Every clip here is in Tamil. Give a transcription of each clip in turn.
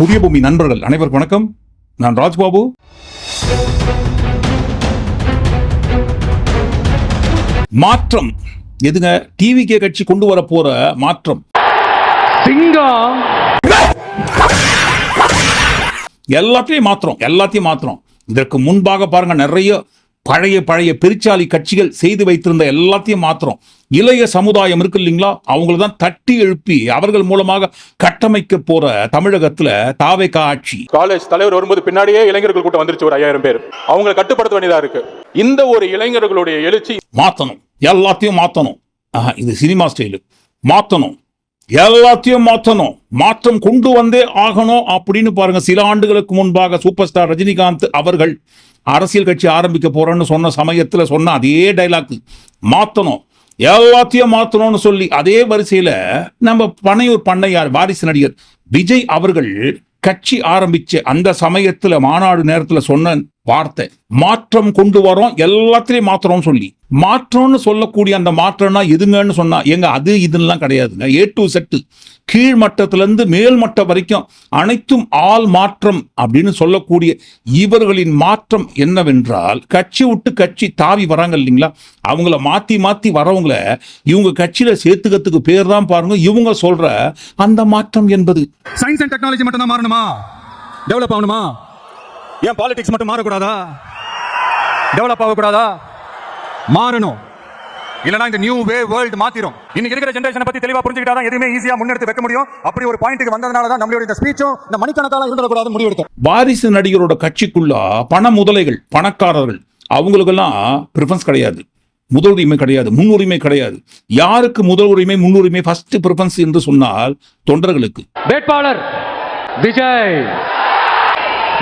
புதிய பூமி நண்பர்கள் அனைவருக்கும் வணக்கம். நான் ராஜ்பாபு. மாற்றம். எதுங்க? டிவிகே கட்சி கொண்டு வர போற மாற்றம். சிங்கம். எல்லாத்தையும் மாத்திரம் எல்லாத்தையும் மாத்திரம் இதற்கு முன்பாக பாருங்க நிறைய பழைய பழைய பெருச்சாலி கட்சிகள் செய்து வைத்திருந்த எல்லாத்தையும் மாத்திரம் இளைய சமுதாயம் இருக்கு இல்லைங்களா? அவங்கள தான் தட்டி எழுப்பி அவர்கள் மூலமாக கட்டமைக்க போற தமிழகத்துல தாவேக்கா ஆட்சி. காலேஜ் தலைவர் வரும்போது பின்னாடியே இளைஞர்கள் கூட்டம் வந்துருச்சு ஒரு ஐயாயிரம் பேர். அவங்களை கட்டுப்படுத்த வேண்டியதா இருக்கு. இந்த ஒரு இளைஞர்களுடைய எழுச்சி மாத்தணும். எல்லாத்தையும் மாத்தணும். இது சினிமா ஸ்டைலு. மாத்தணும். எல்லாத்தையும் மாற்றணும். மாற்றம் கொண்டு வந்தே ஆகணும் அப்படின்னு பாருங்க. சில ஆண்டுகளுக்கு முன்பாக சூப்பர் ஸ்டார் ரஜினிகாந்த் அவர்கள் அரசியல் கட்சி ஆரம்பிக்க போறேன்னு சொன்ன சமயத்தில் சொன்ன அதே டைலாக் மாற்றணும் எல்லாத்தையும் மாற்றணும்னு சொல்லி அதே வரிசையில் நம்ம பனையூர் பண்ணையார் வாரிசு நடிகர் விஜய் அவர்கள் கட்சி ஆரம்பிச்ச அந்த சமயத்தில் மாநாடு நேரத்தில் சொன்ன வார்த்தை மாற்றம் கொண்டு வரோம் எல்லாத்திலையும் மாத்துறோம்னு சொல்லி மாற்றம்னு சொல்லக்கூடிய அந்த மாற்றம்னா எதுங்கன்னு சொன்னால் எங்க அது இதுலாம் கிடையாதுங்க ஏ டு செட்டு கீழ் மட்டத்துலேருந்து மேல் மட்டம் வரைக்கும் அனைத்தும் ஆள் மாற்றம் அப்படின்னு சொல்லக்கூடிய இவர்களின் மாற்றம் என்னவென்றால் கட்சி விட்டு கட்சி தாவி வராங்க இல்லைங்களா? அவங்கள மாற்றி மாற்றி வரவங்கள இவங்க கட்சியில் சேர்த்துக்கிறதுக்கு பேர் தான் பாருங்க இவங்க சொல்ற அந்த மாற்றம் என்பது. சயின்ஸ் அண்ட் டெக்னாலஜி மட்டும் தான் மாறணுமா? டெவலப் ஆகணுமா? ஏன் பாலிடிக்ஸ் மட்டும் மாறக்கூடாதா? டெவலப் ஆகக்கூடாதா? மாறணும். இல்லனா இந்த நியூ வே வேர்ல்ட் மாத்திரும். இன்னைக்கு இருக்கிற ஜெனரேஷனை பத்தி தெளிவா புரிஞ்சுக்கிட்டா தான் எதுவுமே ஈஸியா முன்னெடுத்து வைக்க முடியும். அப்படி ஒரு பாயிண்ட்டுக்கு வந்ததுனால தான் நம்மளுடைய இந்த ஸ்பீச்சும் இந்த மணிக்கணக்கால இருந்துடக்கூடாது முடிவெடுத்தோம். வாரிசு நடிகரோட கட்சிக்குள்ள பண முதலைகள் பணக்காரர்கள் அவங்களுக்கெல்லாம் ப்ரிஃபரன்ஸ் கிடையாது. முதல் உரிமை கிடையாது முன்னுரிமை கிடையாது. யாருக்கு முதல் உரிமை முன்னுரிமை ஃபர்ஸ்ட் ப்ரிஃபரன்ஸ் என்று சொன்னால் தொண்டர்களுக்கு. வேட்பாளர் விஜய்.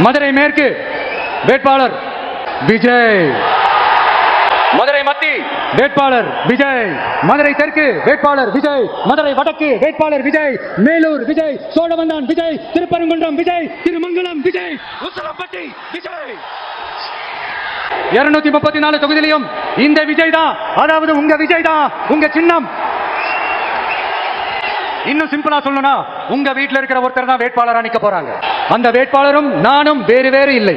மதுரை மேற்கு வேட்பாளர் விஜய். வேட்பாளர் விஜய் மதுரை தெற்கு வேட்பாளர் விஜய் மதுரை வடக்கு வேட்பாளர் விஜய் மேலூர் விஜய் சோழவந்தான் விஜய் திருப்பரங்குன்றம் விஜய் திருமங்கலம் விஜய் உசிலம்பட்டி விஜய். இருநூத்தி முப்பத்தி நாலு தொகுதியிலையும் இந்த விஜய் தான் அதாவது உங்க விஜய் தான் உங்க சின்னம். இன்னும் சிம்பிளா சொல்லணும்னா உங்க வீட்டில் இருக்கிற ஒருத்தர் தான் வேட்பாளரா நிக்க போறாங்க. அந்த வேட்பாளரும் நானும் வேறு வேறு இல்லை.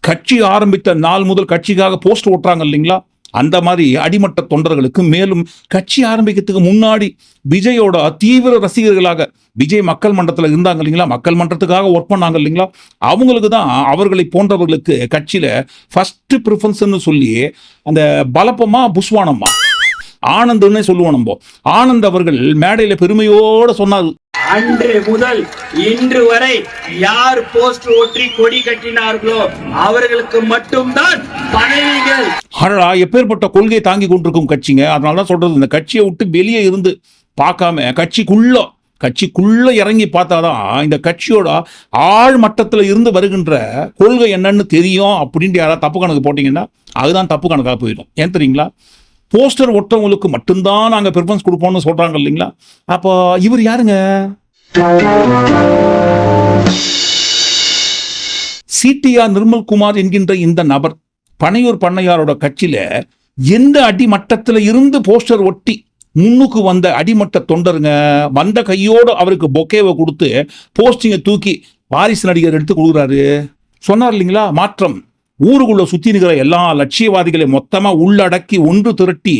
கட்சி ஆரம்பித்த நாள் முதல் கட்சிக்காக போஸ்ட் ஓட்டுறாங்க இல்லைங்களா? அந்த மாதிரி அடிமட்ட தொண்டர்களுக்கு மேலும் கட்சி ஆரம்பிக்கிறதுக்கு முன்னாடி விஜயோட தீவிர ரசிகர்களாக விஜய் மக்கள் மன்றத்தில் இருந்தாங்க இல்லைங்களா? மக்கள் மன்றத்துக்காக ஒர்க் பண்ணாங்க இல்லைங்களா? அவங்களுக்கு தான் அவர்களை போன்றவர்களுக்கு கட்சியில ஃபர்ஸ்ட் ப்ரிஃபரன்ஸ்னு சொல்லி அந்த பலப்பமா புஷ்வானம்மா ஆனந்த்னே சொல்லுவோம் நம்ம. ஆனந்த் அவர்கள் மேடையில பெருமையோட சொன்னார். அன்று முதல் இன்று வரை யார் போஸ்ட் ஒற்றி கொடி கட்டினார்களோ அவர்களுக்கு மட்டும்தான் பதவிகள். அடடா எப்பேற்பட்ட கொள்கையை தாங்கி கொண்டிருக்கும் கட்சிங்க. அதனால தான் சொல்றது இந்த கட்சியை விட்டு வெளியே இருந்து பார்க்காம கட்சிக்குள்ள கட்சிக்குள்ள இறங்கி பார்த்தாதான் இந்த கட்சியோட ஆழ் மட்டத்தில் இருந்து வருகின்ற கொள்கை என்னன்னு தெரியும் அப்படின்ட்டு யாராவது தப்பு கணக்கு போட்டீங்கன்னா அதுதான் தப்பு கணக்காக போயிடும். ஏன் தெரியுங்களா? போஸ்டர் ஒட்டவங்களுக்கு மட்டும்தான் நாங்கள் ப்ரிஃபரன்ஸ் கொடுப்போம்னு சொல்கிறாங்க இல்லைங்களா? அப்போ இவர் யாருங்க? சிடிஆர் நிர்மல்குமார் என்கின்ற இந்த நபர் பனையூர் பண்ணையாரோட கட்சியில எந்த அடிமட்டத்தில் இருந்து போஸ்டர் ஒட்டி முன்னுக்கு வந்த அடிமட்ட தொண்டருங்க வந்த கையோடு அவருக்கு பொக்கேவை கொடுத்து போஸ்டிங்கை தூக்கி வாரிசு நடிகர் எடுத்து கொடுக்குறாரு. சொன்னார் இல்லைங்களா? மாற்றம். ஊருக்குள்ள சுத்தி இருக்கிற எல்லா லட்சியவாதிகளையும் மொத்தமா உள்ளடக்கி ஒன்று திரட்டி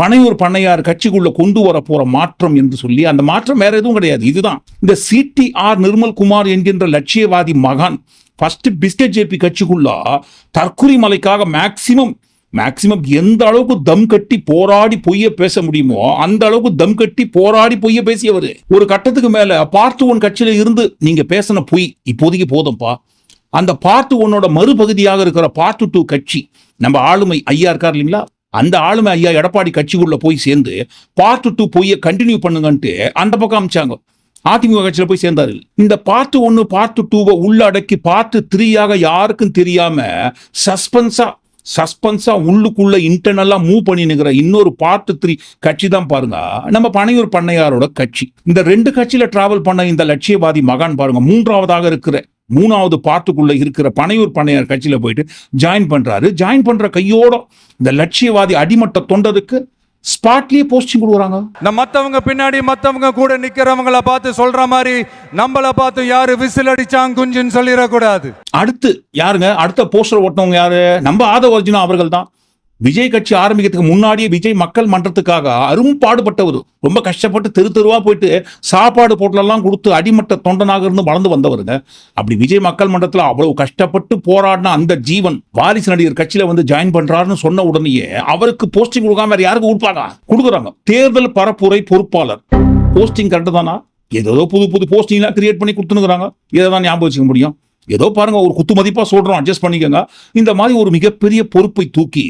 பனையூர் பண்ணையார் கட்சிக்குள்ள கொண்டு வர போற மாற்றம் என்று சொல்லி அந்த மாற்றம் வேற எதுவும் கிடையாது. இதுதான். இந்த சிடிஆர் நிர்மல்குமார் என்கின்ற லட்சியவாதி மகான் ஃபர்ஸ்ட் பிஸ்கட் ஜேபி கட்சிக்குள்ள தற்குறி மலைக்காக மேக்சிமம் மேக்சிமம் எந்த அளவுக்கு தம் கட்டி போராடி பொய்ய பேச முடியுமோ அந்த அளவுக்கு தம் கட்டி போராடி பொய்ய பேசியவர். ஒரு கட்டத்துக்கு மேல பார்ட் ஒன் கட்சியில இருந்து நீங்க பேசின பொய் இப்போதைக்கு போதும்பா. அந்த பார்ட் ஒன்னோட மறுபகுதியாக இருக்கிற பார்ட் டூ கட்சி நம்ம ஆளுமை ஐயா இருக்கார் இல்லைங்களா? அந்த ஆளுமை ஐயா எடப்பாடி கட்சிக்குள்ள போய் சேர்ந்து பார்ட் டூ போய் கண்டினியூ பண்ணுங்கன்ட்டு அந்த பக்கம் அமைச்சாங்க. அதிமுக கட்சியில் போய் சேர்ந்தாரு. இந்த பார்ட் ஒன்று பார்ட் டூவை உள்ளடக்கி பார்ட் த்ரீயாக யாருக்கும் தெரியாம சஸ்பென்ஸா சஸ்பென்ஸா உள்ளுக்குள்ள இன்டர்னலா மூவ் பண்ணி இன்னொரு பார்ட் த்ரீ கட்சி தான் பாருங்க. நம்ம பனையூர் பண்ணையாரோட கட்சி. இந்த ரெண்டு கட்சியில டிராவல் பண்ண இந்த லட்சியவாதி மகான் பாருங்க மூன்றாவதாக இருக்கிற மூணாவது பார்ட்டுக்குள்ள இருக்கிற பனையூர் பண்ணையார் கட்சியில போயிட்டு ஜாயின் பண்றாரு. ஜாயின் பண்ற கையோட இந்த லட்சியவாதி அடிமட்ட தொண்டருக்கு ஸ்பாட்லயே போஸ்டிங் கொடுக்குறாங்க. இந்த மத்தவங்க பின்னாடி மத்தவங்க கூட நிக்கிறவங்கள பார்த்து சொல்ற மாதிரி நம்மள பார்த்து யாரு விசில் அடிச்சாங்க குஞ்சுன்னு சொல்லிடக்கூடாது. அடுத்து யாருங்க? அடுத்த போஸ்டர் ஓட்டினவங்க யாரு? நம்ம ஆதவ அர்ஜுனா அவர்கள் தான் விஜய் கட்சி ஆரம்பிக்கிறதுக்கு முன்னாடியே விஜய் மக்கள் மன்றத்துக்காக அரும் பாடுபட்டவர். ரொம்ப கஷ்டப்பட்டு தெரு தெருவா போயிட்டு சாப்பாடு போட்டலெல்லாம் கொடுத்து அடிமட்ட தொண்டனாக இருந்து வளர்ந்து வந்தவருங்க. அப்படி விஜய் மக்கள் மன்றத்துல அவ்வளவு கஷ்டப்பட்டு போராடின அந்த ஜீவன் வாரிசு நடிகர் கட்சியில வந்து ஜாயின் பண்றாருன்னு சொன்ன உடனேயே அவருக்கு போஸ்டிங் கொடுக்காம வேற யாருக்கு கொடுப்பாங்க? கொடுக்குறாங்க. தேர்தல் பரப்புரை பொறுப்பாளர். போஸ்டிங் கரெக்டு தானா? ஏதோ புது புது போஸ்டிங்லாம் கிரியேட் பண்ணி கொடுத்துனுக்குறாங்க இதை தான் ஞாபகம் வச்சுக்க முடியும். ஏதோ பாருங்க ஒரு குத்து மதிப்பா சொல்றோம் அட்ஜஸ்ட் பண்ணிக்கோங்க. இந்த மாதிரி ஒரு மிகப்பெரிய பொறுப்பை தூக்கி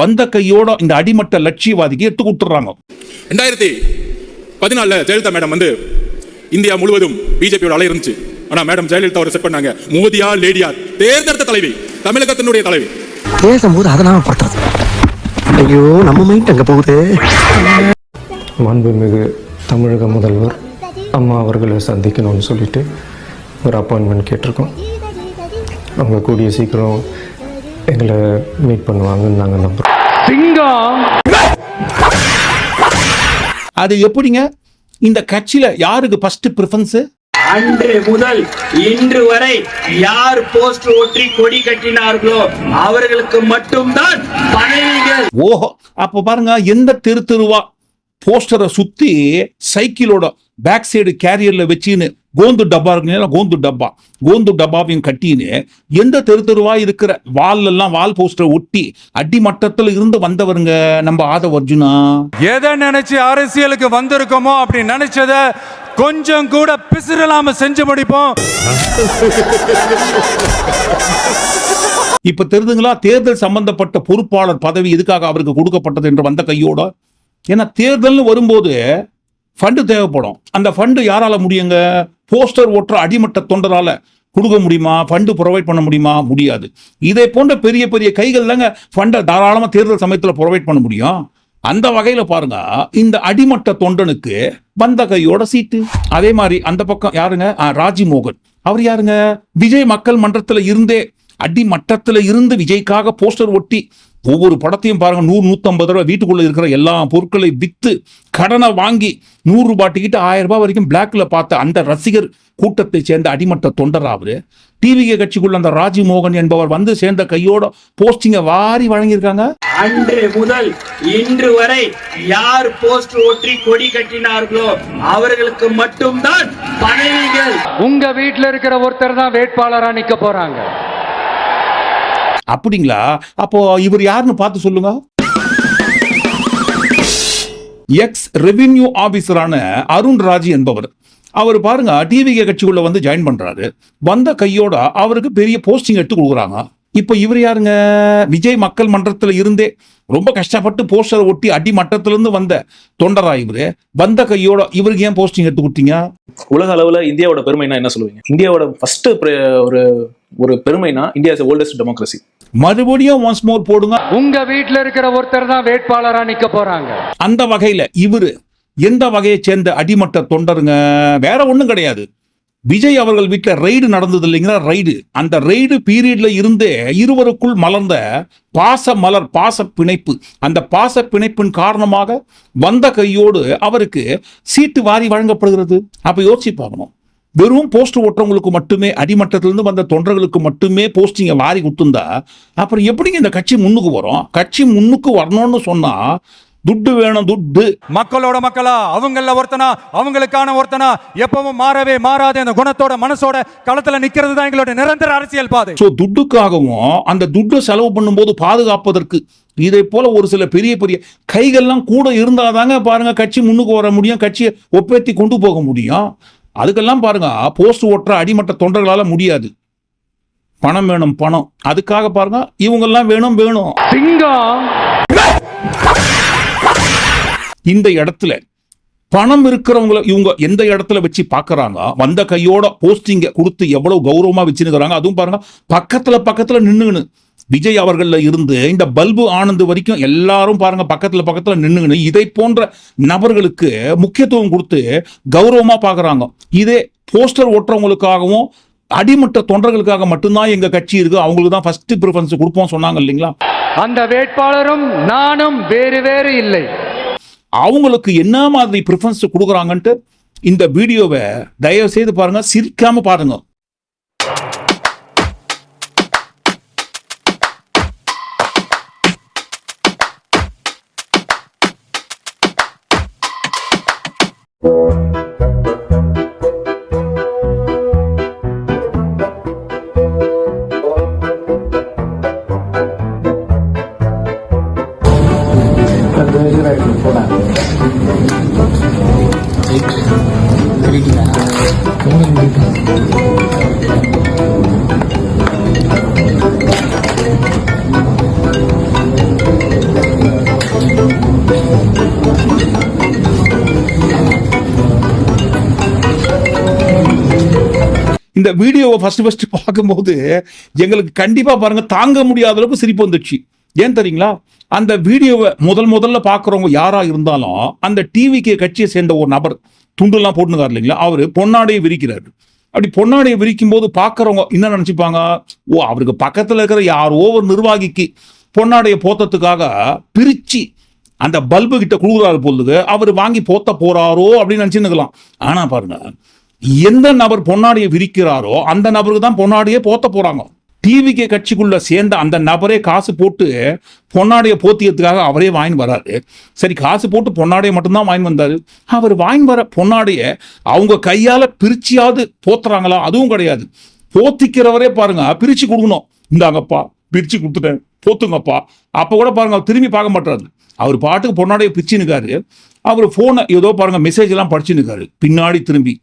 வந்த கையோட இந்த அடிமட்ட லட்சியவாதிக்கு எடுத்து கொடுத்துட்றாங்க. ரெண்டாயிரத்தி பதினாலில் ஜெயலலிதா மேடம் வந்து இந்தியா முழுவதும் பிஜேபியோட அலை இருந்துச்சு. ஆனா மேடம் ஜெயலலிதா அவரை செட் பண்ணாங்க. மோதியா லேடியா தேர்ந்தெடுத்த தலைவி தமிழகத்தினுடைய தலைவி. பேசும்போது அதெல்லாம் படுத்துறது ஐயோ நம்ம மைண்ட் அங்க போகுது? மாண்புமிகு தமிழக முதல்வர் அம்மா அவர்களை சந்திக்கணும்னு சொல்லிட்டு ஒரு அப்பாயின்மெண்ட் கேட்டிருக்கோம். அவங்க கூடிய சீக்கிரம் எங்களை மீட் பண்ணுவாங்கன்னு நாங்கள் நம்புகிறோம் சிங்கம்! அது எப்படிங்க? இந்த கட்சியில யாருக்கு ஃபர்ஸ்ட் ப்ரிஃபரன்ஸ் அன்று முதல் இன்று வரை யார் போஸ்ட் ஒற்றி கொடி கட்டினார்களோ அவர்களுக்கு மட்டும்தான் பதவிகள். ஓஹோ அப்ப பாருங்க எந்த தெரு தெருவா போஸ்டரை சுத்தி சைக்கிளோட பேக் சைடு கேரியர்ல வச்சுன்னு கோந்து டப்பா இருக்குங்களா கோந்து டப்பா. கோந்து டப்பாவையும் கட்டின்னு எந்த தெரு தெருவா இருக்கிற வால் எல்லாம் வால் போஸ்டரை ஒட்டி அடிமட்டத்துல இருந்து வந்தவருங்க நம்ம ஆதவ அர்ஜுனா. எதை நினைச்சு அரசியலுக்கு வந்திருக்கோமோ அப்படி நினைச்சத கொஞ்சம் கூட பிசிறலாம செஞ்சு முடிப்போம். இப்ப தெரிதுங்களா? தேர்தல் சம்பந்தப்பட்ட பொறுப்பாளர் பதவி எதுக்காக அவருக்கு கொடுக்கப்பட்டது என்று வந்த கையோட ஏன்னா தேர்தல்னு வரும்போது ஃபண்டு தேவைப்படும். அந்த ஃபண்டு யாரால முடியுங்க? போஸ்டர் ஓட்டுற அடிமட்ட தொண்டரால கொடுக்க முடியுமா? ஃபண்டு ப்ரொவைட் பண்ண முடியுமா? முடியாது. இதே போன்ற பெரிய பெரிய கைகள் தாங்க ஃபண்டை தாராளமாக தேர்தல் சமயத்தில் ப்ரொவைட் பண்ண முடியும். அந்த வகையில் பாருங்க இந்த அடிமட்ட தொண்டனுக்கு வந்த கையோட சீட்டு. அதே மாதிரி அந்த பக்கம் யாருங்க? ராஜிமோகன். அவர் யாருங்க? விஜய் மக்கள் மன்றத்தில் இருந்தே அடிமட்டத்தில் இருந்து விஜய்க்காக போஸ்டர் ஒட்டி ஒவ்வொரு படத்தையும் பாருங்க நூறு நூத்தம்பது ரூபாய் வீட்டுக்குள்ள இருக்கிற எல்லா பொருட்களை வித்து கடனை வாங்கி நூறு ரூபாய் டிக்கெட் ஆயிரம் ரூபாய் வரைக்கும் பிளாக்ல பார்த்த அந்த ரசிகர் கூட்டத்தை சேர்ந்த அடிமட்ட தொண்டர் அவரு. டிவிகே கட்சிக்குள்ள அந்த ராஜ்மோகன் என்பவர் வந்து சேர்ந்த கையோட போஸ்டிங்கை வாரி வழங்கியிருக்காங்க. அன்று முதல் இன்று வரை யார் போஸ்ட் ஒற்றி கொடி கட்டினார்களோ அவர்களுக்கு மட்டும்தான் பதவிகள். உங்க வீட்ல இருக்கிற ஒருத்தர் தான் வேட்பாளரா நிக்க போறாங்க. அப்படிங்களா? அப்போ இவர் யாருன்னு பார்த்து சொல்லுங்க. எக்ஸ் ரெவின்யூ ஆபீசரான அருண் ராஜ் என்பவர். அவர் பாருங்க டிவிகே கட்சிக்குள்ள வந்து ஜாயின் பண்றாரு. வந்த கையோட அவருக்கு பெரிய போஸ்டிங் எடுத்து கொடுக்குறாங்க. இப்போ இவர் யாருங்க? விஜய் மக்கள் மன்றத்தில் இருந்தே ரொம்ப கஷ்டப்பட்டு போஸ்டர் ஒட்டி அடி மட்டத்திலிருந்து வந்த தொண்டரா இவரு? வந்த கையோட இவருக்கு ஏன் போஸ்டிங் எடுத்து கொடுத்தீங்க? உலக அளவுல இந்தியாவோட பெருமைனா என்ன சொல்லுவீங்க? இந்தியாவோட ஃபர்ஸ்ட் ஒரு ஒரு பெருமைனா இந்தியா இஸ் ஓல்டஸ்ட் டெமோக்ரஸி மறுபடியும் ஒன்ஸ் மோர் போடுங்க. உங்க வீட்ல இருக்கிற ஒருத்தர் தான் வேட்பாளரா நிக்க போறாங்க. அந்த வகையில இவரு எந்த வகையை சேர்ந்த அடிமட்ட தொண்டருங்க? வேற ஒண்ணும் கிடையாது. விஜய் அவர்கள் வீட்டில் ரைடு நடந்தது இல்லைங்களா? ரைடு அந்த ரைடு பீரியட்ல இருந்தே இருவருக்குள் மலர்ந்த பாச மலர் பாச பிணைப்பு அந்த பாச பிணைப்பின் காரணமாக வந்த கையோடு அவருக்கு சீட்டு வாரி வழங்கப்படுகிறது. அப்ப யோசிச்சு பார்க்கணும். வெறும் போஸ்ட் ஓட்டுறவங்களுக்கு மட்டுமே அடிமட்டத்திலிருந்து வந்த தொண்டர்களுக்கு மட்டுமே போஸ்டிங்கை வாரி கொடுத்துருந்தா அப்புறம் எப்படிங்க இந்த கட்சி முன்னுக்கு வரும்? கட்சி முன்னுக்கு வரணும்னு சொன்னா துட்டு வேணும் துட்டு. மக்களோட மக்களா அவங்கள ஒருத்தனா அவங்களுக்கான ஒருத்தனா எப்பவும் மாறவே மாறாத அந்த குணத்தோட மனசோட களத்துல நிக்கிறது தான் எங்களோட நிரந்தர அரசியல் பாதை. ஸோ துட்டுக்காகவும் அந்த துட்டை செலவு பண்ணும்போது பாதுகாப்பதற்கு இதை போல ஒரு சில பெரிய பெரிய கைகள்லாம் கூட இருந்தாதாங்க பாருங்க கட்சி முன்னுக்கு வர முடியும் கட்சியை ஒப்பேத்தி கொண்டு போக முடியும். அதுக்கெல்லாம் பாருங்க போஸ்ட் ஓட்டுற அடிமட்ட தொண்டர்களால முடியாது. பணம் வேணும் பணம். அதுக்காக பாருங்க இவங்கெல்லாம் வேணும் வேணும். இந்த இடத்துல பணம் இருக்கிறவங்கள இவங்க எந்த இடத்துல வச்சு பார்க்கறாங்க வந்த கையோட போஸ்டிங்க கொடுத்து எவ்வளவு கௌரவமா வச்சுருக்கிறாங்க அதுவும் பாருங்க பக்கத்துல பக்கத்துல நின்னுங்கன்னு விஜய் அவர்கள்ல இருந்து இந்த பல்பு ஆனந்த் வரைக்கும் எல்லாரும் பாருங்க பக்கத்துல பக்கத்துல நின்னுங்கன்னு இதை போன்ற நபர்களுக்கு முக்கியத்துவம் கொடுத்து கௌரவமா பார்க்கறாங்க இதே போஸ்டர் ஓட்டுறவங்களுக்காகவும் அடிமட்ட தொண்டர்களுக்காக மட்டும்தான் எங்க கட்சி இருக்கு. அவங்களுக்கு தான் ஃபர்ஸ்ட் ப்ரிஃபரன்ஸ் கொடுப்போம் சொன்னாங்க இல்லைங்களா? அந்த வேட்பாளரும் நானும் வேறு வேறு இல்லை. அவங்களுக்கு என்ன மாதிரி ப்ரிஃபரன்ஸ் கொடுக்குறாங்கன்ட்டு இந்த வீடியோவை தயவு செய்து பாருங்க சிரிக்காம பாருங்க. இந்த வீடியோவை ஃபஸ்ட்டு ஃபஸ்ட்டு பார்க்கும்போது எங்களுக்கு கண்டிப்பாக பாருங்கள் தாங்க முடியாத அளவுக்கு சிரிப்பு வந்துச்சு ஏன் தெரியுங்களா? அந்த வீடியோவை முதல் முதல்ல பார்க்குறவங்க யாராக இருந்தாலும் அந்த டிவிக்கு கட்சியை சேர்ந்த ஒரு நபர் துண்டுலாம் போட்டுருக்காரு இல்லைங்களா? அவர் பொன்னாடையை விரிக்கிறாரு. அப்படி பொன்னாடையை விரிக்கும் போது பார்க்குறவங்க என்ன நினச்சிப்பாங்க? ஓ அவருக்கு பக்கத்தில் இருக்கிற யாரோ ஒரு நிர்வாகிக்கு பொன்னாடையை போத்தத்துக்காக பிரித்து அந்த பல்பு கிட்ட குழுகிறாரு பொழுது அவர் வாங்கி போத்த போறாரோ அப்படின்னு நினச்சின்னுக்கலாம். ஆனால் பாருங்க எந்த நபர் பொன்னாடியை விரிக்கிறாரோ அந்த நபருக்கு தான் பொன்னாடியே போத்த போறாங்க. டிவிகே கட்சிக்குள்ள சேர்ந்த அந்த நபரே காசு போட்டு பொன்னாடியை போத்தியத்துக்காக அவரே வாங்கி வராரு. சரி காசு போட்டு பொன்னாடியை மட்டும்தான் வாங்கி வந்தாரு. அவர் வாங்கி வர பொன்னாடியை அவங்க கையால பிரிச்சியாவது போத்துறாங்களா? அதுவும் கிடையாது. போத்திக்கிறவரே பாருங்க பிரிச்சு கொடுக்கணும். இந்தாங்கப்பா பிரிச்சு கொடுத்துட்டேன் போத்துங்கப்பா. அப்ப கூட பாருங்க அவர் திரும்பி பார்க்க மாட்டாரு. அவர் பாட்டுக்கு பொன்னாடியை பிரிச்சுனுக்காரு அவர் போனை ஏதோ பாருங்க மெசேஜ் எல்லாம் படிச்சுனுக்காரு பின்னாடி திரும்பி.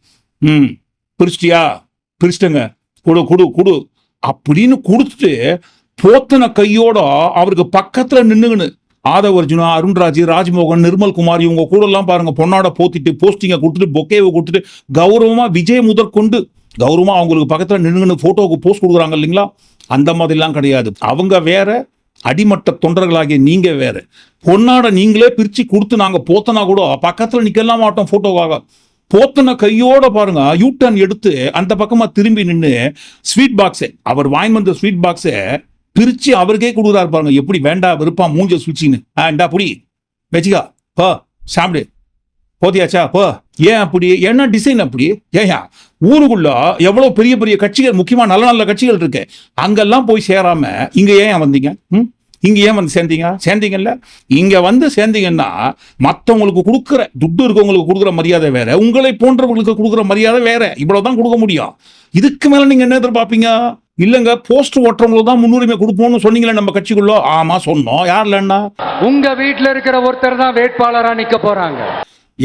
ம் பிரிச்சிட்டியா? பிரிச்சிட்டங்க. கொடு கொடு கொடு. அப்படின்னு கொடுத்துட்டு போத்தன கையோட அவருக்கு பக்கத்துல நின்னுங்கன்னு ஆதவர்ஜுனா அருண்ராஜ் ராஜ்மோகன் நிர்மல் குமார் இவங்க கூட எல்லாம் பாருங்க. பொன்னாட போத்திட்டு போஸ்டிங்கை கொடுத்துட்டு பொக்கேவை கொடுத்துட்டு கௌரவமா விஜய் முதற்கொண்டு கௌரவமா அவங்களுக்கு பக்கத்துல நின்னுங்கன்னு போட்டோவுக்கு போஸ்ட் கொடுக்குறாங்க இல்லைங்களா? அந்த மாதிரிலாம் கிடையாது. அவங்க வேற அடிமட்ட தொண்டர்களாகிய நீங்க வேற. பொன்னாட நீங்களே பிரிச்சு கொடுத்து நாங்க போத்தனா கூட பக்கத்துல நிக்கலாம் மாட்டோம் போட்டோவாக போத்துன கையோட பாருங்க. யூ டர்ன் எடுத்து அந்த பக்கமா திரும்பி நின்று ஸ்வீட் பாக்ஸை அவர் வாங்கி வந்த ஸ்வீட் பாக்ஸை பிரிச்சு அவருக்கே கொடுக்குறாரு பாருங்க. எப்படி வேண்டா விருப்பா மூஞ்ச சுச்சின்னு ஆண்டா புடி. வச்சுக்கா போ சாப்பிடு. போதியாச்சா போ. ஏன் அப்படி? என்ன டிசைன் அப்படி? ஏயா ஊருக்குள்ள எவ்வளவு பெரிய பெரிய கட்சிகள் முக்கியமா நல்ல நல்ல கட்சிகள் இருக்கு. அங்கெல்லாம் போய் சேராம இங்க ஏன் வந்தீங்க? ம்? இங்க ஏன் வந்து சேர்ந்தீங்க? சேர்ந்தீங்கல்ல? இங்க வந்து சேர்ந்தீங்கன்னா மத்தவங்களுக்கு கொடுக்குற துட்டு இருக்கவங்களுக்கு கொடுக்குற மரியாதை வேற உங்களை போன்றவங்களுக்கு கொடுக்குற மரியாதை வேற. இவ்வளவுதான் கொடுக்க முடியும். இதுக்கு மேல நீங்க என்ன எதிர்பார்ப்பீங்க? இல்லங்க போஸ்ட் ஓட்டுறவங்களுக்கு தான் முன்னுரிமை கொடுப்போம்னு சொன்னீங்களே நம்ம கட்சிக்குள்ள. ஆமா சொன்னோம். யார் இல்லைன்னா உங்க வீட்ல இருக்கிற ஒருத்தர் தான் வேட்பாளரா நிக்க போறாங்க.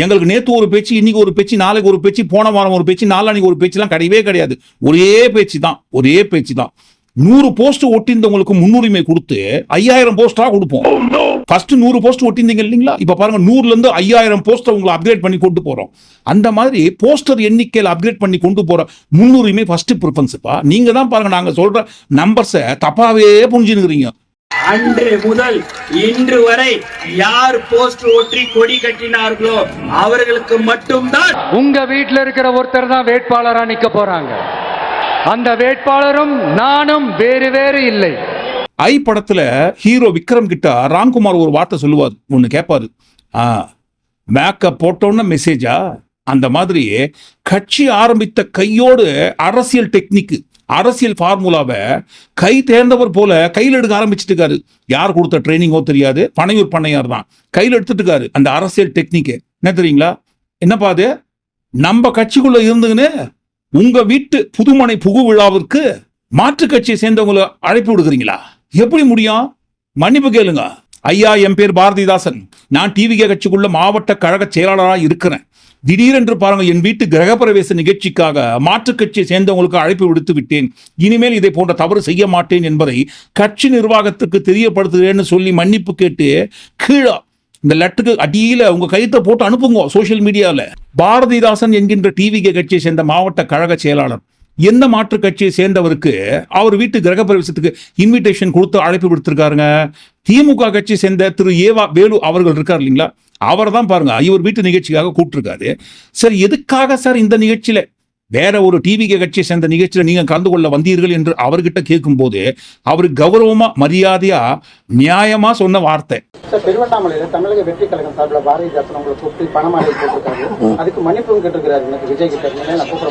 எங்களுக்கு நேத்து ஒரு பேச்சு இன்னைக்கு ஒரு பேச்சு நாளைக்கு ஒரு பேச்சு போன வாரம் ஒரு பேச்சு நாளானிக்கு ஒரு பேச்சுலாம் கிடையவே கிடையாது. ஒரே பேச்சு தான் ஒரே பேச்சு தான் நூறு போஸ்ட் ஒட்டியிருந்தவங்களுக்கு முன்னுரிமை கொடுத்து ஐயாயிரம் போஸ்டா கொடுப்போம். ஃபர்ஸ்ட் நூறு போஸ்ட் ஒட்டியிருந்தீங்க இல்லைங்களா? இப்ப பாருங்க நூறுல இருந்து ஐயாயிரம் போஸ்டர் உங்களை அப்கிரேட் பண்ணி கொண்டு போறோம். அந்த மாதிரி போஸ்டர் எண்ணிக்கையில் அப்கிரேட் பண்ணி கொண்டு போற முன்னுரிமை ஃபர்ஸ்ட் ப்ரிஃபரன்ஸ்ப்பா நீங்க தான் பாருங்க நாங்க சொல்ற நம்பர்ஸை தப்பாவே புரிஞ்சுனுக்கிறீங்க அன்று முதல் இன்று வரை யார் போஸ்ட் ஒற்றி கொடி கட்டினார்களோ அவர்களுக்கு மட்டும்தான். உங்க வீட்ல இருக்கிற ஒருத்தர் தான் வேட்பாளரா நிக்க போறாங்க. அந்த வேட்பாளரும் நானும் வேறு வேறு இல்லை. ஐ படத்துல ஹீரோ விக்ரம் கிட்ட ராம்குமார் ஒரு வார்த்தை சொல்லுவார் ஒன்று கேட்பாரு ஆ மேக்கப் போட்டோன்னு மெசேஜா? அந்த மாதிரி கட்சி ஆரம்பித்த கையோடு அரசியல் டெக்னிக்கு அரசியல் ஃபார்முலாவை கை தேர்ந்தவர் போல கையில் எடுக்க ஆரம்பிச்சிட்டு இருக்காரு யார் கொடுத்த ட்ரைனிங்கோ தெரியாது பனையூர் பண்ணையார் தான். கையில் எடுத்துட்டு இருக்காரு அந்த அரசியல் டெக்னிக்கு. என்ன தெரியுங்களா? என்னப்பா அது? நம்ம கட்சிக்குள்ள இருந்துங்கன்னு உங்க வீட்டு புதுமனை புகு விழாவிற்கு மாற்று கட்சியை சேர்ந்தவங்களை அழைப்பு விடுக்கிறீங்களா? எப்படி முடியும்? மன்னிப்பு கேளுங்க. ஐயா என் பேர் பாரதிதாசன். நான் டிவிகே கட்சிக்குள்ள மாவட்ட கழக செயலாளராக இருக்கிறேன். திடீரென்று பாருங்க என் வீட்டு கிரகப்பிரவேச நிகழ்ச்சிக்காக மாற்றுக் கட்சியை சேர்ந்தவங்களுக்கு அழைப்பு விடுத்து விட்டேன். இனிமேல் இதை போன்ற தவறு செய்ய மாட்டேன் என்பதை கட்சி நிர்வாகத்துக்கு தெரியப்படுத்துகிறேன்னு சொல்லி மன்னிப்பு கேட்டு கீழே இந்த லெட்டருக்கு அடியில் உங்க கைத்தை போட்டு அனுப்புங்க சோஷியல் மீடியாவில் பாரதிதாசன் என்கின்ற டிவிகே கட்சியை சேர்ந்த மாவட்ட கழக செயலாளர். எந்த மாற்று கட்சியை சேர்ந்தவருக்கு அவர் வீட்டு கிரக பிரவேசத்துக்கு இன்விடேஷன் கொடுத்து அழைப்பு விடுத்திருக்காருங்க? திமுக கட்சியை சேர்ந்த திரு ஏவா வேலு அவர்கள் இருக்கார் இல்லைங்களா? அவர் தான் பாருங்க இவர் வீட்டு நிகழ்ச்சிக்காக கூப்பிட்டுருக்காரு. சார் எதுக்காக சார் இந்த நிகழ்ச்சியில வேற ஒரு டிவிகே கட்சியை சேர்ந்த நிகழ்ச்சியில நீங்க கலந்து கொள்ள வந்தீர்கள் என்று அவர்கிட்ட கேட்கும்போது அவர் கௌரவமா மரியாதையா நியாயமா சொன்ன வார்த்தை. திருவண்ணாமலையில தமிழக வெற்றி கழகம் சார்பில் பாரதிய ஜனதா உங்களை கூப்பிட்டு பணமாலை போட்டிருக்காரு அதுக்கு மன்னிப்பும் கேட்டிருக்கிறாரு. எனக்கு விஜய் கிட்ட நான் கூப்பிட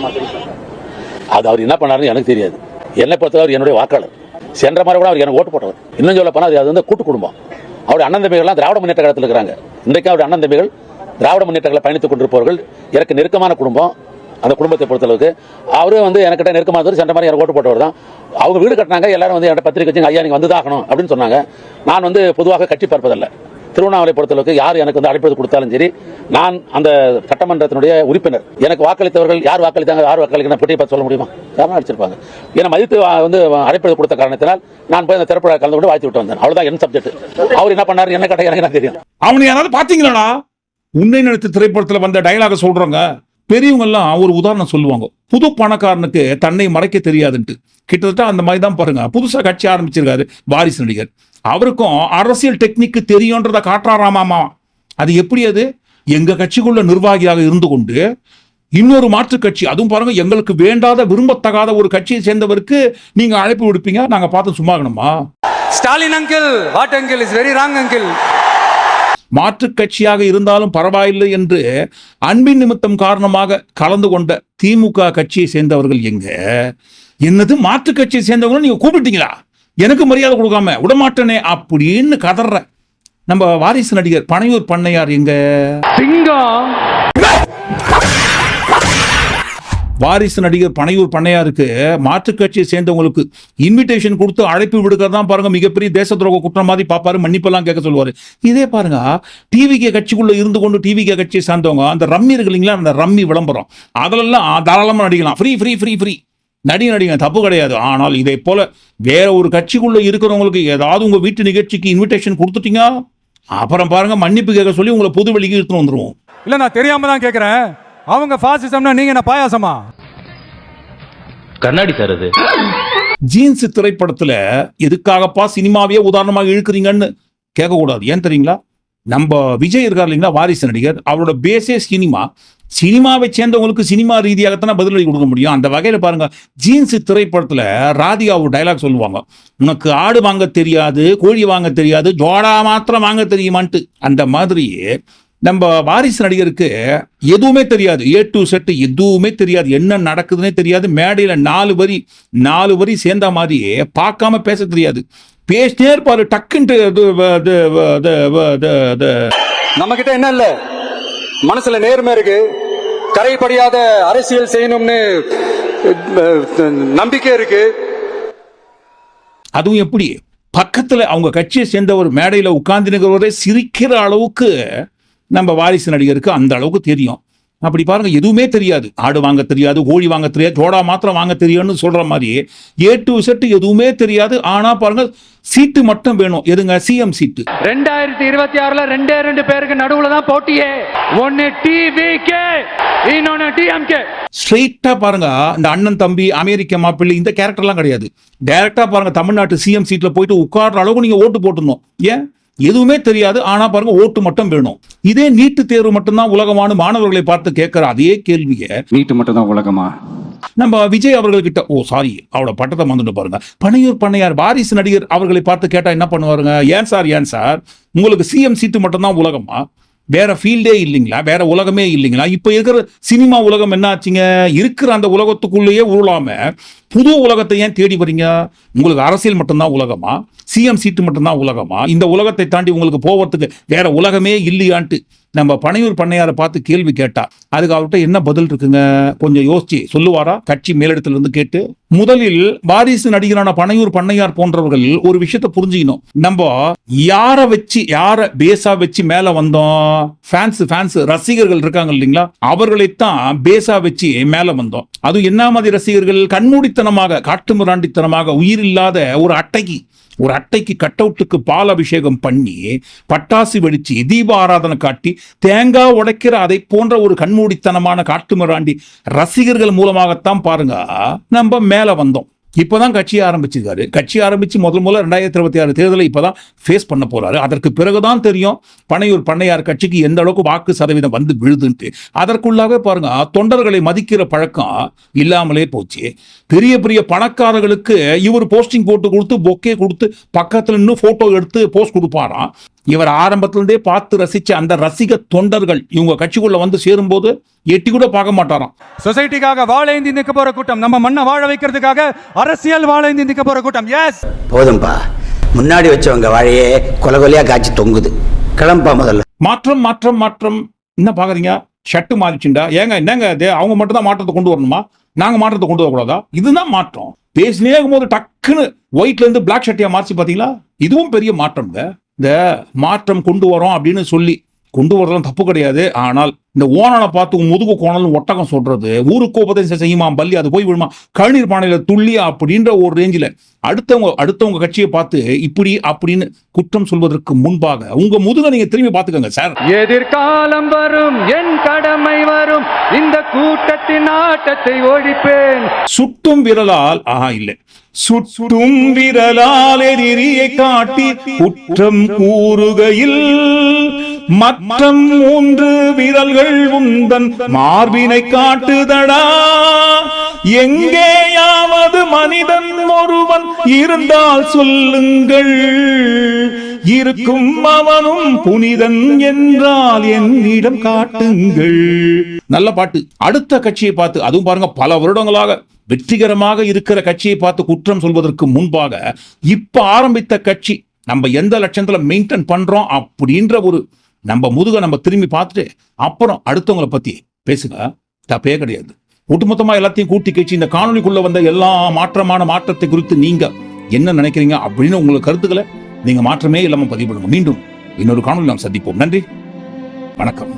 அது அவர் என்ன பண்ணாருன்னு எனக்கு தெரியாது. என்னை பொறுத்தவரை என்னுடைய வாக்காளர். சென்ற மாதிரி கூட அவர் எனக்கு ஓட்டு போட்டவர். இன்னும் சொல்ல போனால் அது வந்து கூட்டு குடும்பம். அவருடைய அண்ணன் தம்பிகள்லாம் திராவிட முன்னேற்ற கழகத்தில் இருக்கிறாங்க. இன்றைக்கு அவருடைய அண்ணன் தம்பிகள் திராவிட முன்னேற்றங்களை பயணித்துக் கொண்டிருப்பவர்கள். எனக்கு நெருக்கமான குடும்பம். அந்த குடும்பத்தை பொறுத்தளவுக்கு அவரும் வந்து எனக்கிட்ட நெருக்கமாக சென்ற மாதிரி எனக்கு ஓட்டு போட்டவர் தான். அவங்க வீடு கட்டினாங்க எல்லாரும் வந்து என்கிட்ட பத்திரிக்கை வச்சு ஐயா நீங்கள் வந்து ஆகணும் அப்படின்னு சொன்னாங்க. நான் வந்து பொதுவாக கட்சி பார்ப்பதில்லை. திருவண்ணாமலை பொறுத்தளவுக்கு யார் எனக்கு வந்து அழைப்பது கொடுத்தாலும் சரி நான் அந்த சட்டமன்றத்தினுடைய உறுப்பினர். எனக்கு வாக்களித்தவர்கள் யார் வாக்களித்தாங்க யார் வாக்களிக்கணும் பற்றி பார்த்து சொல்ல முடியுமா? யாரும் அடிச்சிருப்பாங்க. என்னை மதித்து வந்து அழைப்பது கொடுத்த காரணத்தினால் நான் போய் அந்த திரைப்பட கலந்து கொண்டு வாழ்த்து விட்டு வந்தேன். அவ்வளோதான் என் சப்ஜெக்ட் அவர் என்ன பண்ணார் என்ன கட்ட எனக்கு என்ன தெரியும்? அவனை யாராவது பார்த்தீங்களா உன்னை நினைத்து திரைப்படத்தில் வந்த டைலாக சொல்றாங்க பெரியவங்கெல்லாம் ஒரு உதாரணம் சொல்லுவாங்க. புது பணக்காரனுக்கு தன்னை மறைக்க தெரியாதுன்ட்டு. கிட்டத்தட்ட அந்த மாதிரி தான் பாருங்க. புதுசாக கட்சி ஆரம்பிச்சிருக்காரு வாரிசு நடிகர். அவருக்கும் அரசியல் டெக்னிக்கு தெரியுன்றதை காட்டுறாராமாமா அது எப்படி அது? எங்க கட்சிக்குள்ள நிர்வாகியாக இருந்து கொண்டு இன்னொரு மாற்று கட்சி அதுவும் பாருங்க எங்களுக்கு வேண்டாத விரும்பத்தகாத ஒரு கட்சியை சேர்ந்தவருக்கு நீங்க அழைப்பு விடுப்பீங்க. நாங்க பார்த்து சும்மா Stalin uncle what uncle is very wrong uncle மாற்றுக் கட்சியாக இருந்தாலும் பரவாயில்லை என்று அன்பின் நிமித்தம் காரணமாக கலந்து கொண்ட திமுக கட்சியை சேர்ந்தவர்கள் எங்க? என்னது மாற்றுக் கட்சியை சேர்ந்தவங்களும் நீங்க கூப்பிட்டீங்களா? எனக்கு மரியாதை கொடுக்காம விடமாட்டேனே அப்படின்னு கதற. நம்ம வாரிசு நடிகர் பனையூர் பண்ணையார் எங்க? சிங்கம்! வாரிசு நடிகர் பனையூர் பண்ணையாருக்கு மாற்றுக் கட்சியை சேர்ந்தவங்களுக்கு இன்விடேஷன் கொடுத்து அழைப்பு விடுக்கிறதா பாருங்க மிகப்பெரிய தேச துரோக குற்றம் மாதிரி பார்ப்பாரு மன்னிப்பெல்லாம் கேட்க சொல்லுவாரு. இதே பாருங்க டிவிகே கட்சிக்குள்ள இருந்து கொண்டு டிவிகே கட்சியை சேர்ந்தவங்க அந்த ரம்மி இருக்கு இல்லைங்களா அந்த ரம்மி விளம்பரம் அதிலெல்லாம் தாராளமாக நடிக்கலாம். ஃப்ரீ ஃப்ரீ ஃப்ரீ ஃப்ரீ நடிகை நடிகை தப்பு கிடையாது. ஆனால் இதை போல வேற ஒரு கட்சிக்குள்ள இருக்கிறவங்களுக்கு ஏதாவது உங்க வீட்டு நிகழ்ச்சிக்கு இன்விடேஷன் கொடுத்துட்டீங்க அப்புறம் பாருங்க மன்னிப்பு கேட்க சொல்லி உங்களை பொது வெளிக்கு இழுத்துன்னு வந்துருவோம். இல்ல நான் தெரியாம தான் கேட்குறேன் அவங்க பாசிசம்னா நீங்க என்ன பாயாசமா? கண்ணாடி சார் அது. ஜீன்ஸ் திரைப்படத்துல எதுக்காகப்பா சினிமாவையே உதாரணமாக இழுக்கிறீங்கன்னு கேட்கக்கூடாது. ஏன் தெரியுங்களா? நம்ம விஜய் இருக்கார் இல்லைங்களா? வாரிசு நடிகர். அவரோட பேஸே சினிமா. சினிமாவை சேர்ந்தவங்களுக்கு சினிமா ரீதியாகத்தான் பதிலடி கொடுக்க முடியும்? அந்த வகையில் பாருங்க. ஜீன்ஸ் திரைப்படத்துல ராதிகா ஒரு டைலாக் சொல்லுவாங்க. உனக்கு ஆடு வாங்க தெரியாது கோழி வாங்க தெரியாது ஜோடா மாத்திரம் வாங்க தெரியுமான்ட்டு. அந்த மாதிரி நம்ம வாரிசு நடிகருக்கு எதுவுமே தெரியாது. ஏ டு செட் எதுவுமே தெரியாது. என்ன நடக்குதுன்னே தெரியாது. மேடையில நாலு வரி நாலு வரி சேர்ந்த மாதிரியே பார்க்காம பேச தெரியாது. பேசினே இருப்பாரு. டக்குன்ட்டு. நம்ம கிட்ட என்ன இல்ல? மனசுல நேர்மை இருக்கு. கரைப்படியாத அரசியல் செய்யணும்னு நம்பிக்கை இருக்கு. அதுவும் எப்படி? பக்கத்துல அவங்க கட்சியை சேர்ந்த ஒரு மேடையில உட்கார்ந்து சிரிக்கிற அளவுக்கு நம்ம வாரிசு நடிகருக்கு அந்த அளவுக்கு தெரியும். அப்படி பாருங்க எதுவுமே தெரியாது. ஆடு வாங்க தெரியாது கோழி வாங்க தெரியாது ஜோடா மாத்திரம் வாங்க தெரியும்னு சொல்ற மாதிரி ஏ டு செட் எதுவுமே தெரியாது. ஆனா பாருங்க சீட்டு மட்டும் வேணும். எதுங்க? சிஎம் சீட்டு ரெண்டாயிரத்தி இருபத்தி ஆறுல ரெண்டே ரெண்டு பேருக்கு நடுவுல தான் போட்டியே. ஒன்னு டிவிகே இன்னொன்னு டிஎம்கே ஸ்ட்ரெயிட்டா பாருங்க இந்த அண்ணன் தம்பி அமெரிக்க மாப்பிள்ளை இந்த கேரக்டர்லாம் கிடையாது. டைரக்டா பாருங்க தமிழ்நாட்டு சிஎம் சீட்ல போயிட்டு உட்கார்ற அளவுக்கு நீங்க ஓட்டு போட்டுடணும். ஏன்? எதுவுமே தெரியாது. ஆனா பாருங்க ஓட்டு மட்டும் வேணும். இதே நீட்டு தேர்வு மட்டும்தான் உலகமான மாணவர்களை பார்த்து கேட்கிற அதே கேள்வியை நீட்டு மட்டும் தான் உலகமா? நம்ம விஜய் அவர்கள்கிட்ட ஓ சாரி அவரோட பட்டத்தை வந்துட்டு பாருங்க. பனையூர் பண்ணையார் வாரிசு நடிகர் அவர்களை பார்த்து கேட்டா என்ன பண்ணுவாருங்க? ஏன் சார் ஏன் சார்? உங்களுக்கு சிஎம் சீட்டு மட்டும்தான் உலகமா? வேற ஃபீல்டே இல்லைங்களா? வேற உலகமே இல்லைங்களா? இப்போ இருக்கிற சினிமா உலகம் என்ன ஆச்சுங்க இருக்கிற அந்த உலகத்துக்குள்ளேயே உருளாம புது உலகத்தை ஏன் தேடி வரீங்க உங்களுக்கு அரசியல் மட்டும்தான் உலகமா? சிஎம் சீட்டு மட்டும்தான் உலகமா? இந்த உலகத்தை தாண்டி உங்களுக்கு போவதுக்கு வேற உலகமே இல்லையான்ட்டு நம்ம பனையூர் பண்ணையாரை பார்த்து கேள்வி கேட்டா அதுக்கு அவர்கிட்ட என்ன பதில் இருக்குங்க? கொஞ்சம் யோசிச்சு சொல்லுவாரா? கட்சி மேலிடத்துல இருந்து கேட்டு முதலில் வாரிசு நடிகரான பனையூர் பண்ணையார் போன்றவர்கள் ஒரு விஷயத்தை புரிஞ்சுக்கணும். நம்ம யார வச்சு யார பேஸா வச்சு மேல வந்தோம்? ஃபேன்ஸ் ஃபேன்ஸ் ரசிகர்கள் இருக்காங்க இல்லைங்களா? அவர்களைத்தான் பேஸா வச்சு மேல வந்தோம். அதுவும் என்ன மாதிரி ரசிகர்கள்? கண்மூடித்தனமாக காட்டுமிராண்டித்தனமாக உயிர் இல்லாத ஒரு அட்டைக்கு ஒரு அட்டைக்கு கட் அவுட்டுக்கு பால் அபிஷேகம் பண்ணி பட்டாசு வெடிச்சு தீப ஆராதனை காட்டி தேங்காய் உடைக்கிற அதை போன்ற ஒரு கண்மூடித்தனமான காட்டுமிராண்டி ரசிகர்கள் மூலமாகத்தான் பாருங்க நம்ம மேலே வந்தோம். இப்பதான் கட்சியை ஆரம்பிச்சிருக்காரு. கட்சி ஆரம்பித்து முதல் முதல்ல ரெண்டாயிரத்தி இருபத்தி ஆறு தேர்தலை இப்பதான் ஃபேஸ் பண்ண போறாரு. அதற்கு பிறகு தான் தெரியும் பனையூர் பண்ணையார் கட்சிக்கு எந்த அளவுக்கு வாக்கு சதவீதம் வந்து விழுதுன்ட்டு. அதற்குள்ளாவே பாருங்க தொண்டர்களை மதிக்கிற பழக்கம் இல்லாமலே போச்சு. பெரிய பெரிய பணக்காரர்களுக்கு இவர் போஸ்டிங் போட்டு கொடுத்து பொக்கே கொடுத்து பக்கத்துல நின்று போட்டோ எடுத்து போஸ்ட் கொடுப்பாராம். இவர் ஆரம்பத்துல இருந்தே பார்த்து ரசிச்ச அந்த ரசிக தொண்டர்கள் இவங்க கட்சிக்குள்ள வந்து சேரும்போது எட்டி கூட பார்க்க மாட்டாராம். சொசைட்டிக்காக வாழேந்தி நிக்க போற கூட்டம் நம்ம மண்ணை வாழ வைக்கிறதுக்காக அரசியல் வாழேந்தி நிக்க போற கூட்டம். எஸ் போதும்பா. முன்னாடி வச்சவங்க வாழையே கொலை கொலையா காய்ச்சி தொங்குது. கிளம்பா முதல்ல. மாற்றம் மாற்றம் மாற்றம். என்ன பாக்குறீங்க ஷர்ட் மாறிச்சுண்டா. ஏங்க என்னங்க இது? அவங்க மட்டும் தான் மாற்றத்தை கொண்டு வரணுமா? நாங்க மாற்றத்தை கொண்டு வரக்கூடாதா? இதுதான் மாற்றம். பேசினே இருக்கும்போது டக்குன்னு ஒயிட்ல இருந்து பிளாக் ஷர்ட்டியா மாறிச்சு பாத்தீங்களா? இதுவும் பெரிய மாற்றம்ங்க. இந்த மாற்றம் கொண்டு வரோம் அப்படின்னு சொல்லி கொண்டு வரலாம் தப்பு கிடையாது. ஆனால் இந்த ஓனனை பார்த்து முதுகு கோணல் ஒட்டகம் சொல்றது ஊருக்கு உபதேசம் செய்யுமா பள்ளி அது போய் விழுமா கழுநீர் பானையில துள்ளியா அப்படின்ற ஒரு ரேஞ்சில் அடுத்தவங்க அடுத்தவங்க கட்சியை பார்த்து இப்படி அப்படின்னு குற்றம் சொல்வதற்கு முன்பாக உங்க முதுக நீங்க திரும்பி பார்த்துக்கோங்க சார் எதிர்காலம் வரும் என் கடமை வரும் இந்த கூட்டத்தின் ஆட்டத்தை ஒழிப்பேன் சுட்டும் விரலால் ஆஹா இல்லை. சுட்டும் விரலால் எதிரியை காட்டி குற்றம் கூறுகையில் மற்றம் மூன்று விரல்கள் உந்தன் மார்பினை காட்டுதடா. எங்கேயாவது மனிதன் ஒருவன் இருந்தால் சொல்லுங்கள். இருக்கும் அவனும் புனிதன் என்றால் என்னிடம் காட்டுங்கள். நல்ல பாட்டு. அடுத்த கட்சியை பார்த்து அதுவும் பாருங்க பல வருடங்களாக வெற்றிகரமாக இருக்கிற கட்சியை பார்த்து குற்றம் சொல்வதற்கு முன்பாக இப்ப ஆரம்பித்த கட்சி நம்ம எந்த லட்சத்துல மெயின்டைன் பண்றோம் அப்படின்ற ஒரு நம்ம முதுக நம்ம திரும்பி பார்த்துட்டு அப்புறம் அடுத்தவங்களை பத்தி பேசுங்க. தப்பே கிடையாது. ஒட்டுமொத்தமா எல்லாத்தையும் கூட்டி கட்சி இந்த காணொலிக்குள்ள வந்த எல்லா மாற்றமான மாற்றத்தை குறித்து நீங்க என்ன நினைக்கிறீங்க அப்படின்னு உங்களுக்கு கருத்துக்களை நீங்க மாற்றமே இல்லாமல் பதிவு பண்ணுங்க. மீண்டும் இன்னொரு காணொலி நாம் சந்திப்போம். நன்றி. வணக்கம்.